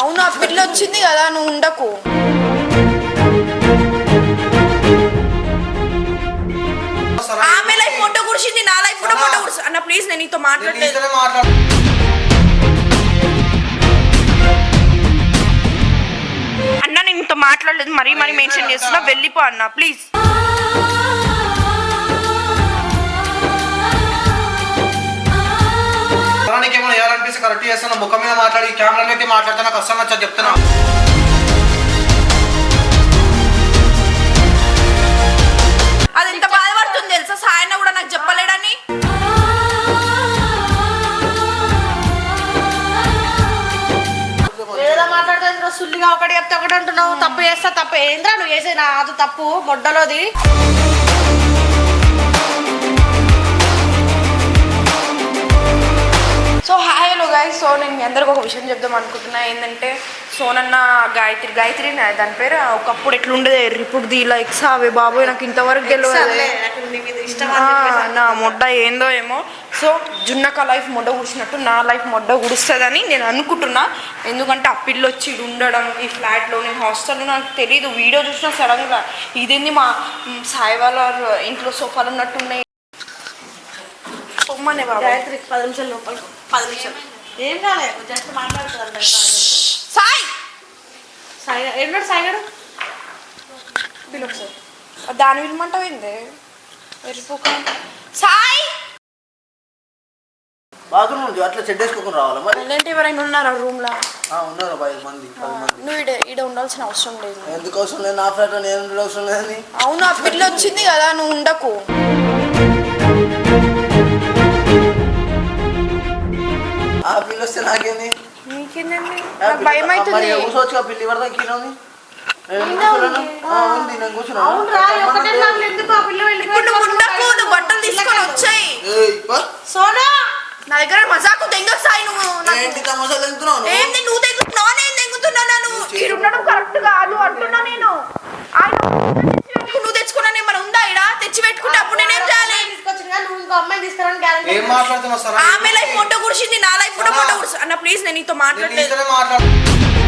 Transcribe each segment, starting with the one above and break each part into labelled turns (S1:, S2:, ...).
S1: అవును ఆ పిల్ల వచ్చింది కదా నువ్వు ఉండకు. ఆమె లైఫ్ మొట్ట కురిసింది నా లైఫ్ కూడా మొట్ట కురిసి అన్న ప్లీజ్ నేను నీతో మాట్లాడలేదు. అన్న నేను నీతో మాట్లాడలేదు. మరీ మరీ మెన్షన్ చేస్తున్నా. వెళ్ళిపో అన్న ప్లీజ్.
S2: చేయాలనిపిస్తే కరెక్ట్ చేస్తాను ముఖం మీద మాట్లాడి కెమెరాలోకి మాట్లాడితే నాకు అస్సలు నచ్చదు చెప్తున్నా.
S1: అది ఎంత బాధపడుతుంది తెలుసా? సాయన్న కూడా నాకు చెప్పలేడని.
S3: ఏదో మాట్లాడుతుంది సుల్లిగా ఒకటి చెప్తే ఒకటి అంటున్నావు. తప్పు చేస్తా తప్పు. ఏంద్రా నువ్వు చేసే నా అది తప్పు మొడ్డలోది.
S1: So hi hello guys so నేను మీ అందరికి ఒక విషయం చెప్దాం అనుకుంటున్నా. ఏంటంటే సోనన్న గాయత్రి గాయత్రి నా దాని పేరు ఒకప్పుడు ఎట్లుండేది? ఇప్పుడు దీనిలో ఎక్స్ అవే బాబోయ్ నాకు ఇంతవరకు తెలియదు
S3: నీ
S1: మొడ్డ ఏందో ఏమో. సో జున్నక లైఫ్ మొడ్డ గుడిచినట్టు నా లైఫ్ మొడ్డ గుడుస్తుందని నేను అనుకుంటున్నా. ఎందుకంటే ఆ పిల్ల వచ్చి ఉండడం ఈ ఫ్లాట్లో నేను హాస్టల్లో నాకు తెలియదు వీడియో చూసిన సడన్గా ఇదేంది మా మ్, సాయి వాళ్ళ ఇంట్లో సోఫాలు ఉన్నట్టున్నాయి పొమ్మనే బాబా.
S3: గాయత్రి పది నిమిషాలు లోపల పది నిమిషాలు. ఏం కాలేదు జస్ట్ మాట్లాడుతుంది
S1: సాయి!
S3: సాయి ఎన్నడు
S1: పిలు ఒకసారి. ఆ దాని వినమంటావు ఏంది? వెళ్ళిపోక. సాయి!
S4: బాత్రూమ్ ఉంది అట్లా చెడ్డ వేసుకోకుండా రావాలి మరి?
S1: ఎవరైనా ఉన్నారా రూమ్లో
S4: ఆ, ఉన్నారు పది మంది
S1: నువ్వు ఈడ ఈడ ఉండాల్సిన అవసరం లేదు.
S4: ఎందుకు అవసరం లేదు? నా ఫ్లాట్ నేను అవసరం లేదని
S1: అవును ఆ పిల్ల వచ్చింది కదా నువ్వు ఉండకు.
S4: ఆ పిల్ల వస్తే నాకేంది?
S1: నీకేందండి? నాకు భయం అవుతుంది
S4: పడదా కీలో ఉంది ఉంది నేను
S1: బట్టలు తీసుకొని వచ్చాయి.
S3: సోనా!
S1: నా దగ్గర మజాకు సాయి నువ్వు
S4: ఏంటి తమాషాలు ఎంతున్నావు నువ్వు?
S1: ఏంది నువ్వు తెగుతున్నావు నేను తెగుతున్నా నువ్వు ఇక్కడ ఉండడం కరెక్ట్ కాదు అంటున్నా నేను. నువ్వు తెచ్చుకున్నాను ఏమైనా ఉందా ఇడ తెచ్చి పెట్టుకుంటే అప్పుడు నేనేం చేయాలి?
S3: నువ్వు ఇంకో అమ్మాయి
S1: ఆమె లైఫ్ మొట్ట కురిసింది నా లైఫ్ కురిసి అన్న ప్లీజ్ నేను నీతో
S2: నేను
S1: మాట్లాడలేదు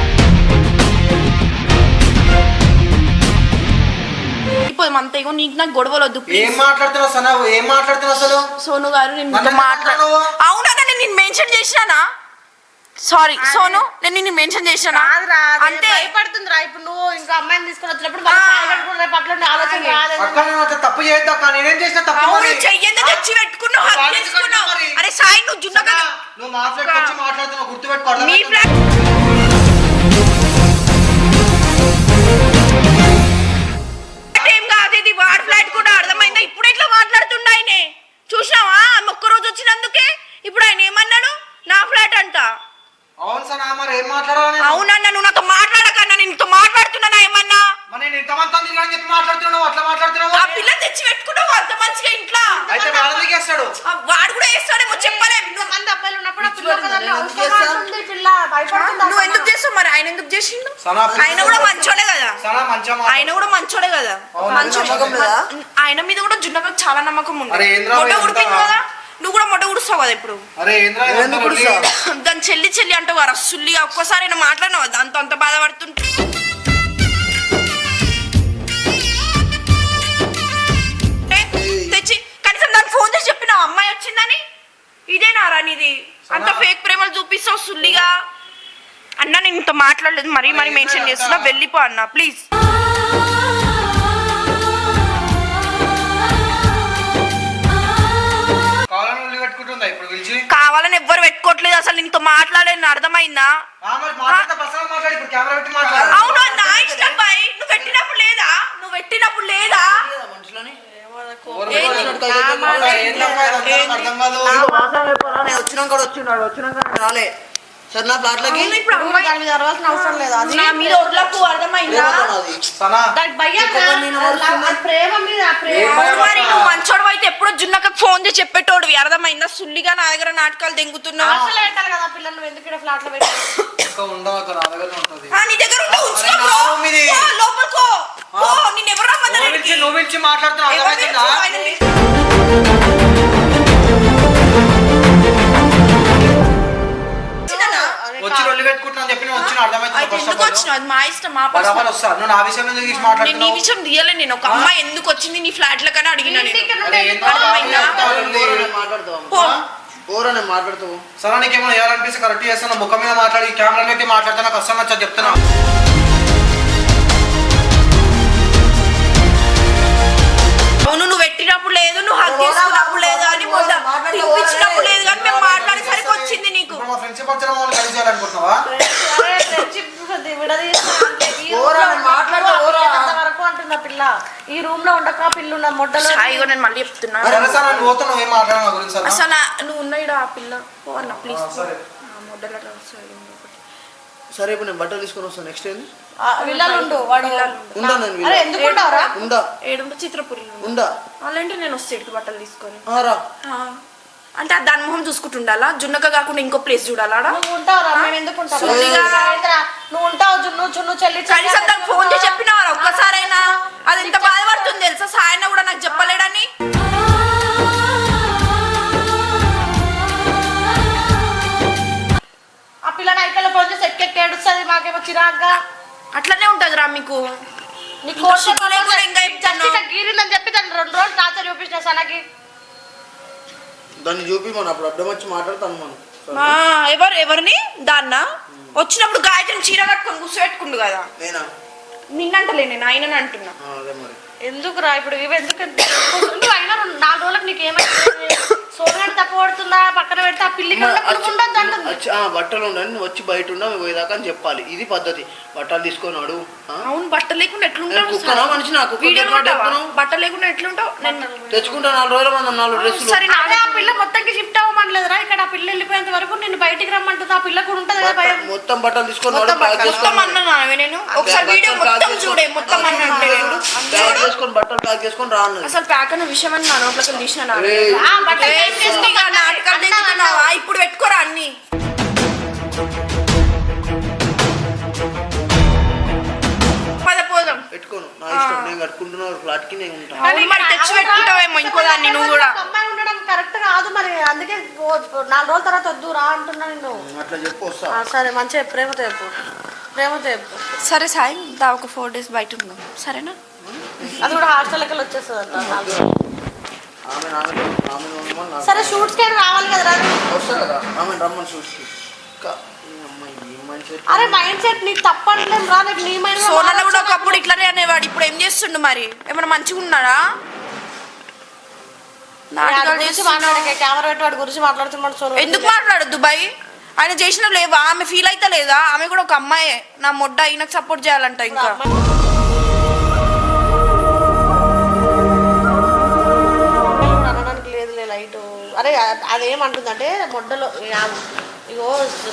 S1: ఇప్పుడు అంత ఇగో నీకు నాకు గొడవలు వద్దు
S2: ఏం మాట్లాడుతున్నావు సనా? ఏం మాట్లాడుతున్నావు అసలు?
S1: సోను గారు నేను
S2: నన్ను
S1: మీతో మాట్లాడ? అవునా నేను నిన్ను మెన్షన్ చేసినానా? సారీ సోను నేను నిన్ను మెన్షన్ చేసినా అంతే.
S3: భయపడుతుందిరా ఇప్పుడు నువ్వు ఇంకో అమ్మాయిని తీసుకొని వచ్చినప్పుడు ఉండే ఆలోచన రాదు.
S2: నేను తప్పు చేయొద్దు అక్క. నేనేం చేసిన తప్పు?
S1: చెయ్యొద్దు తెచ్చి పెట్టుకున్నావు? అరే సాయి నువ్వు జున్నగా
S2: నువ్వు మా ఫ్లాట్ వచ్చి మాట్లాడుతున్నావు
S1: మీ? ఫ్లాట్ ఏం కాదు ఇది? వాడి ఫ్లాట్ కూడా అర్థమైందా? ఇప్పుడు ఎట్లా మాట్లాడుతుండ ఆయనే? చూసినావా? ఆమె ఒక్క రోజు వచ్చినందుకే ఇప్పుడు ఆయన ఏమన్నాడు? నా ఫ్లాట్ అంట.
S2: అవును మరి ఏం?
S1: అవునన్నా నువ్వు నాతో మాట్లాడుతున్నానా
S2: నేను ఇంతమంది చెప్పి మాట్లాడుతున్నావు? అట్లా మాట్లాడుతున్నావు?
S1: ఆ పిల్ల తెచ్చి పెట్టుకున్నావు అంత మంచిగా ఇంట్లో.
S2: అయితే వాడదికి వేస్తాడు
S1: ఆ వాడు కూడా వేస్తాడేమో చెప్పలేం.
S3: అబ్బాయిలు ఉన్నప్పుడు
S1: నువ్వు ఎందుకు చేస్తావు? మరి ఆయన ఎందుకు చేసిండు? ఆయన కూడా మంచోడే కదా. ఆయన. కూడా మంచోడే కదా? ఆయన మీద కూడా జున్నకు చాలా నమ్మకం ఉంది. మొట్ట ఉడిపింది? కదా. నువ్వు కూడా మొట్ట ఉడుస్తావు కదా ఇప్పుడు?
S4: కుడుస్తావు?
S1: దాని చెల్లి చెల్లి అంటావు కదా సుల్లిగా ఒక్కసారి నేను మాట్లాడినావు? దాంతో అంత బాధపడుతుంటే? మాట్లాడలేదు మరీ మరీ మెన్షన్ చేస్తున్నా. వెళ్ళిపో అన్న ప్లీజ్
S2: కావాలని
S1: ఎవ్వరు పెట్టుకోవట్లేదు అసలు. నీతో మాట్లాడేది అర్థమైందా?
S2: ఆ, మరి మాట్లాడితే పర్సనల్ మాట్లాడి. ఇప్పుడు కెమెరా పెట్టి మాట్లాడు.
S1: అవును? నా ఇష్టం బాయ్ నువ్వు పెట్టినప్పుడు లేదా? నువ్వు పెట్టినప్పుడు లేదా?
S4: వచ్చినాక కూడా వచ్చినాడు. వచ్చినాక రాలే. సరే నా ఫ్లాట్లోకి
S1: అవును, ఇప్పుడు అమ్మాయి
S3: దాని మీద అరవాల్సిన అవసరం లేదు. అది
S1: నా మీద అర్థమైందా?
S3: ప్రేమ ప్రేమ
S1: మరి నువ్వు మంచోడు అయితే ఎప్పుడో జున్నక ఫోన్ చేసి చెప్పేటోడు అర్థమైందా? సుల్లిగా నా దగ్గర నాటకాలు దెంగుతున్నావు.
S3: అసలు కదా పిల్లలు ఎందుకు ఇక్కడ
S2: ఫ్లాట్లో నా దగ్గర
S1: లోపలికో రమ్మన్నారు
S2: నువ్వు మాట్లాడుతున్నావు
S1: అది మా ఇష్టం మా
S2: బరాబర్
S1: పర్సనల్.
S2: వస్తా. నువ్వు నా విషయం ఎందుకు తీసి
S1: నేను నీ
S2: మాట్లాడుతున్నావు?
S1: విషయం తీయలే నేను. ఒక అమ్మాయి ఎందుకు వచ్చింది నీ ఫ్లాట్లో కానీ అడిగినా నేను
S2: అరే, ఏందో
S1: అర్థమైందా? పో.
S4: మాట్లాడతావు.
S2: సరే చేయాలనిపిస్తే కరెక్ట్ చేస్తాను. ముఖం మీద మాట్లాడి కెమెరాలోకి మాట్లాడితే నాకు అస్సలు నచ్చదు చెప్తున్నా.
S1: అవును నువ్వు పెట్టినప్పుడు లేదు నువ్వు హక్
S4: ఓరా,
S1: చేసుకున్నప్పుడు లేదు అని నువ్వు ఇచ్చినప్పుడు
S4: రే.
S1: లేదు కానీ మేము మాట్లాడేసరికి వచ్చింది నీకు.
S2: ఇప్పుడు మా ఫ్రెండ్షిప్ వచ్చిన మమ్మల్ని కలిసి చేయాలనుకుంటున్నావా?
S3: వరకు అంటున్నా పిల్ల? ఈ రూమ్లో ఉండక పిల్ల ఉన్న మొడ్డలో
S1: సాయిగో నేను మళ్ళీ చెప్తున్నా. అసలు నువ్వు ఉన్నాయిడా ఆ పిల్ల. పో అన్న ప్లీజ్
S2: ఆ, సరే.
S4: ఇప్పుడు నేను బట్టలు తీసుకొని వస్తాను. నెక్స్ట్ ఏంది?
S3: విల్లాలు ఉండు వాడు
S4: ఉందా నేను
S3: అరే? ఎందుకు ఉంటావురా
S4: ఉందా
S1: ఏడుంటే చిత్రపురిలో
S4: ఉందా
S1: అలాంటి నేను వస్తే బట్టలు తీసుకొని?
S4: రా.
S1: అంటే దాని మొహం చూసుకుంటుండాలా జున్నక కాకుండా ఇంకో ప్లేస్ చూడాలా కనీసం దానికి ఫోన్ చేసి
S3: ఉంటావు.
S1: చెప్పినావా ఒక్కసారైనా? అది ఎంత బాధపడుతుంది తెలుసా? సాయన కూడా నాకు చెప్పలేడని?
S3: ఆ పిల్ల ఫోన్ చేసి ఎక్కెక్కి ఏడుస్తుంది మాకేమో చిరాగ్గా.
S1: అట్లనే ఉంటది రా మీకు.
S3: నీ
S1: ఇంకా
S3: కోర్టు
S1: సిగ్గు లేకుండా ఇంకా చెప్తున్నావు.
S3: చచ్చిగా గీరిందని చెప్పి దాన్ని రెండు రోజులు టార్చర్ చూపించిన సనకి
S4: దాన్ని చూపి మనం అప్పుడు అడ్డం వచ్చి మాట్లాడతాను మనం.
S1: ఎవరు ఎవరిని? దాన్న? వచ్చినప్పుడు గాయత్రిని చీర కట్టుకొని కూర్చోబెట్టుకుండు కదా.
S4: నేనా?
S1: నిన్నంటలే నేను ఆయన అంటున్నా
S3: ఎందుకురా ఇప్పుడు ఇవి? ఎందుకు? అయినా నాలుగు రోజులకు నీకు ఏమైంది పెడితే ఆ
S4: బట్టలు ఉండండి నువ్వు వచ్చి బయట ఉన్నా పోయేదాకా అని చెప్పాలి. ఇది పద్ధతి. బట్టలు తీసుకున్నాడు
S1: అవును బట్ట లేకుండా ఎట్లుంటావు
S4: మనిషిని? నాకు?
S1: బట్ట లేకుండా ఎట్లుంటావు?
S4: తెచ్చుకుంటా నాలుగు రోజుల మంది నాలుగు డ్రెస్సులు.
S1: సరే
S3: ఆ పిల్ల మొత్తానికి షిఫ్ట్ అవ్వమనలేదురా ఇక్కడ ఆ పిల్ల వెళ్ళిపోయేంత వరకు నేను బయటికి రమ్మంటుంది. ఆ పిల్ల కూడా ఉంటుంది కదా భయం.
S4: మొత్తం బట్టలు తీసుకున్నాడు
S3: మొత్తం
S4: బ్యాగ్
S3: బట్టలు.
S1: మొత్తం
S4: చేసుకొని
S1: అన్నా నేను. ఒకసారి వీడియో మొత్తం చూడే మొత్తం అన్న అంటే
S4: చేసుకొని బట్టలు ప్యాక్ చేసుకొని రా అన్నది
S1: అసలు ప్యాక్ అన్న విషయం అని నా నోట్లోకి తీసిన
S4: ఏయ్.
S3: ఆ బట్టలు
S1: నాటకాలు ఇప్పుడు పెట్టుకోరా అన్ని. పద పోదాం.
S4: పెట్టుకోను. నా ఇష్టం. నేను కట్టుకుంటున్నా ఫ్లాట్కి నేను ఉంటాను
S1: అవును మరి తెచ్చి పెట్టుకుంటావేమో ఇంకో దాన్ని నువ్వు కూడా.
S3: అమ్మాయి కరెక్ట్ కాదు మరి. అందుకే నాలుగు రోజుల తర్వాత వద్దు రా అంటున్నా నేను
S4: అట్లా చెప్పు వస్తా.
S3: ఆ, సరే మంచిగా ప్రేమతో చెప్పు. ప్రేమతో చెప్పు.
S1: సరే సాయి దా ఒక ఫోర్ డేస్ బయట ఉందాం సరేనా?
S3: అది కూడా హాస్టల్కి వచ్చేస్తుంది అంట సరే షూట్స్కి రావాలి కదా అరే మైండ్ సెట్ నీకు తప్పట్లేదు రా నీకు నీ మైండ్
S1: సోనాలో కూడా ఒకప్పుడు ఇట్లానే అనేవాడు. ఇప్పుడు ఏం చేస్తుండు మరి? ఏమైనా మంచిగా ఉన్నాడా
S3: గురించి మాట్లాడే కెమెరా పెట్టి వాడి గురించి మాట్లాడుతున్నాడు
S1: ఎందుకు మాట్లాడద్దు దుబాయ్ ఆయన చేసిన లేవా? ఆమె ఫీల్ అయితే లేదా? ఆమె కూడా ఒక అమ్మాయే. నా మొడ్డ ఈయనకు సపోర్ట్ చేయాలంట ఇంకా.
S3: అనడానికి లేదు లైట్. అరే అదేమంటుందంటే మొడ్డలో ఇగో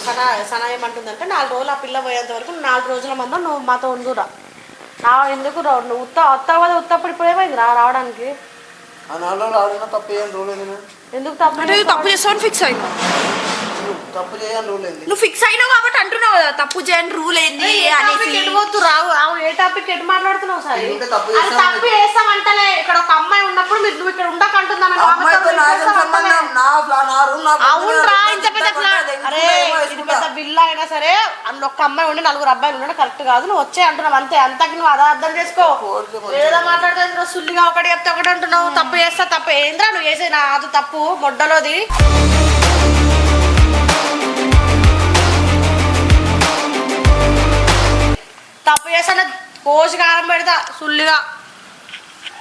S3: సన సన ఏమంటుందంటే నాలుగు రోజులు ఆ పిల్ల పోయేంత వరకు నాలుగు రోజుల మంద నువ్వు మాతో ఉందురా నా ఎందుకు రావు నువ్వు ఉత్త వస్తావు కదా ఉత్తప్పుడు ఇప్పుడు ఏమైంది రా రావడానికి?
S4: ఆ నాలుగు రోజులు ఆడినా తప్పు ఏంది నేను?
S3: ఎందుకు తప్పు
S1: అంటే తప్పు చేస్తావని ఫిక్స్
S4: నువ్వు తప్పు చేయని రూల్ ఏంది?
S1: నువ్వు ఫిక్స్ అయినావు కాబట్టి అంటున్నావు కదా తప్పు చేయని రూల్ ఏంది అనేసి.
S3: ఎటు పోతు రావు అవును ఏ టాపిక్ ఎటు మాట్లాడుతున్నావు సార్
S4: ఎందుకంటే తప్పు
S3: అది
S4: చేస్తాం
S3: తప్పు చేస్తామంటలే. ఇక్కడ ఒక అమ్మాయి ఉన్నప్పుడు మీరు నువ్వు ఇక్కడ ఉండకంటున్నాను
S4: అమ్మాయితో నాకేం సంబంధం? నా ఫ్లా నా రూమ్ నా
S3: అవునరా ఇంత పెద్ద ఫ్లాట్ అరే ఇది పెద్ద బిల్లు అయినా సరే అందులో ఒక్క అమ్మాయి ఉండి నలుగురు అబ్బాయిలు ఉండడం కరెక్ట్ కాదు. నువ్వు వచ్చే అంటున్నావు అంతే. అంతకి నువ్వు అదా అర్థం చేసుకో. ఏదో మాట్లాడుతుంది సుల్లిగా ఒకటి చెప్తే ఒకటి అంటున్నావు. తప్పు చేస్తా తప్పు. ఏంద్రా నువ్వు చేసే నా అది తప్పు మొడ్డలోది. చేస్తానే కోసి కారం పెడతా సుల్లిగా.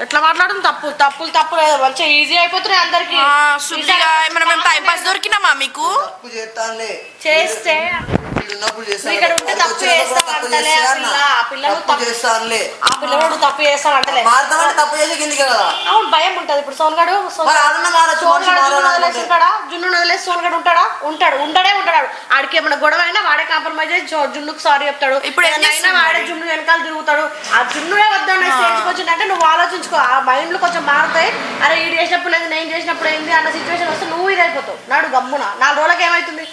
S3: ఎట్లా మాట్లాడుతుంది తప్పు తప్పులు తప్పు లేదు మంచిగా ఈజీ అయిపోతున్నాయి అందరికి.
S1: ఆ, శుద్ధిగా ఏమైనా మేము టైం పాస్ దొరికినామా మీకు?
S3: చేస్తే
S4: ఉన్నప్పుడు
S3: పిల్లవాడు తప్పు అంటలే
S4: మారుతామంటే తప్పు చేసి కిందికి కదా.
S3: అవును భయం ఉంటది. ఇప్పుడు సోన్గాడు ఉంటాడా జున్ను వదిలేసి సోన్గాడు ఉంటాడా? ఉంటాడు. ఉండడే ఉంటాడు ఆడికి ఏమైనా గొడవ అయినా వాడే కాంప్రమైజ్ జో- జున్నుకు సారీ చెప్తాడు.
S1: ఇప్పుడు
S3: ఏదైనా వాడే జున్ను వెనకాల తిరుగుతాడు. ఆ జున్నునే వద్దాను స్టేజ్కి వచ్చిందంటే నువ్వు ఆలోచించుకో. ఆ మైండ్లో కొంచెం మారుతాయి. అరే ఈడు చేసినప్పుడు లేదు నేను చేసినప్పుడు ఏంది అన్న సిచ్యువేషన్ వస్తే నువ్వు ఇది అయిపోతావు నాడు గమ్మున. నాలుగు రోజులకి ఏమైతుంది?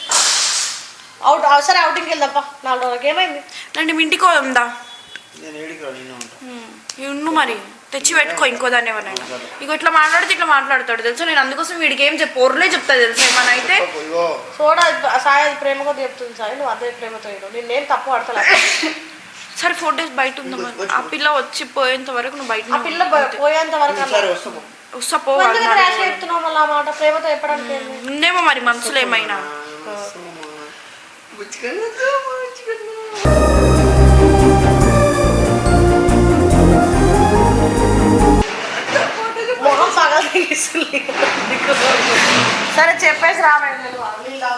S3: అవుట్ సరే అవుటింగ్కి వెళ్దాపా. నాలుగు రోజులకి ఏమైంది?
S1: రండి మీ ఇంటికి ఉందా?
S4: నేను
S1: ఉండు మరి. తెచ్చి పెట్టుకో ఇంకో దాన్ని ఎవరినైనా ఇక ఇట్లా మాట్లాడితే ఇట్లా మాట్లాడతాడు తెలుసా? నేను అందుకోసం వీడికి ఏం చెప్పు ఒర్లే చెప్తా తెలుసా? ఏమన్నా అయితే
S3: సోడా సాయి అది ప్రేమ కొద్ది చెప్తుంది సాయి నువ్వు అదే ప్రేమతో ఇడు నేను తప్పు పడతలే.
S1: సరే ఫోర్ డేస్ బయట ఉందా మరి. ఆ పిల్ల వచ్చి పోయేంత వరకు నువ్వు బయట
S3: ఆ పిల్ల పోయేంత వరకు
S1: వస్తా. పో
S3: నువ్వు ఎందుకు ర్యాష్ చెప్తున్నావు మళ్ళీ ఆ మాట ప్రేమతో ఏంది?
S1: ఉందేమో మరి మనసులో ఏమైనా.
S3: మొహం. సరే చెప్పేసి రామేంద్ర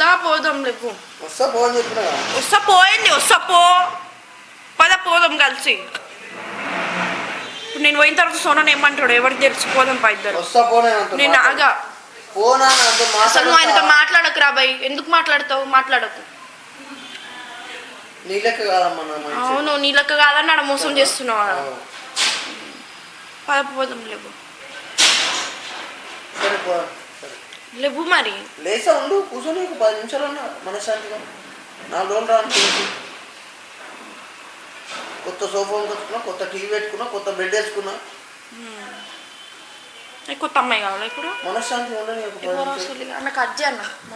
S1: దా పోదాం లేకు
S4: వస్తా ఫోన్ చెప్పినా.
S1: వస్తా పోయింది వస్తా పో. పద పోదాం కలిసి. ఇప్పుడు నేను పోయిన తర్వాత సోనని ఏమంటాడు? ఎవరికి తెలిసి? పోదాం పా ఇద్దరు.
S4: వస్తా ఫోన్
S1: నేను ఆగా. అసలు నువ్వు ఆయనతో మాట్లాడకు రాబాయ్. ఎందుకు మాట్లాడతావు? మాట్లాడకు. అవును నీ లెక్క కాదని ఆడ మోసం చేస్తున్నావు? ఆడ. పద పోదాం లేవు లేవు మరి.
S4: లేసా ఉండు కూర్చొని పది నిమిషాలు ఉన్నా మనశ్శాంతిగా. నాలుగు రోజులు రాని కొత్త సోఫా కొత్త టీవీ పెట్టుకున్నా కొత్త బెడ్ వేసుకున్నా.
S1: నీకు కొత్త అమ్మాయి కావాలి ఇప్పుడు
S4: మనశ్శాంతి ఉండని పది
S1: ఎవరు